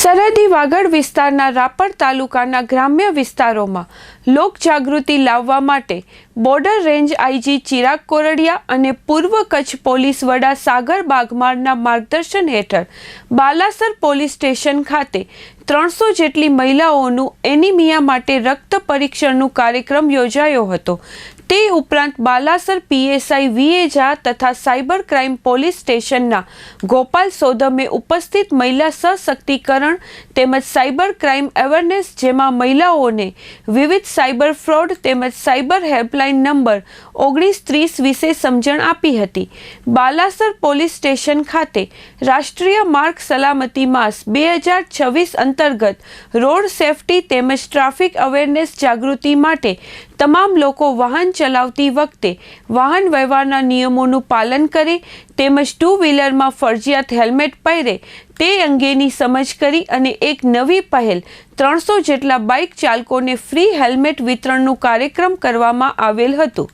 સરહદી વાગડ વિસ્તારના રાપર તાલુકાના ગ્રામ્ય વિસ્તારોમાં લોકજાગૃતિ લાવવા માટે border range IG Chirag Kordiya અને પૂર્વ કચ્છ પોલીસ વડા સાગર બાગમારના માર્ગદર્શન હેઠળ બાલાસર પોલીસ સ્ટેશન ખાતે ત્રણસો જેટલી મહિલાઓનું એનિમિયા માટે રક્ત પરીક્ષણનું કાર્યક્રમ યોજાયો હતો. તે ઉપરાંત બાલાસર પીએસઆઈ વીએ તથા સાયબર ક્રાઇમ પોલીસ સ્ટેશનના ગોપાલ સોધમે ઉપસ્થિત મહિલા સશક્તિકરણ તેમજ સાયબર ક્રાઇમ અવેરનેસ જેમાં મહિલાઓને વિવિધ સાયબર ફ્રોડ તેમજ સાયબર હેલ્પલાઇન નંબર ઓગણીસ ત્રીસ વિશે સમજણ આપી હતી. બાલાસર પોલીસ સ્ટેશન ખાતે રાષ્ટ્રીય માર્ગ સલામતી માસ બે હજાર છવ્વીસ અંતર્ગત રોડ સેફટી તેમજ ટ્રાફિક અવેરનેસ જાગૃતિ માટે તમામ લોકો વાહન ચલાવતી વખતે વાહન વ્યવહારના નિયમોનું પાલન કરે તેમજ ટુ વ્હીલરમાં ફરજિયાત હેલ્મેટ પહેરે તે અંગેની સમજ કરી અને એક નવી પહેલ, ત્રણસો જેટલા બાઇક ચાલકોને ફ્રી હેલ્મેટ વિતરણનું કાર્યક્રમ કરવામાં આવેલ હતું.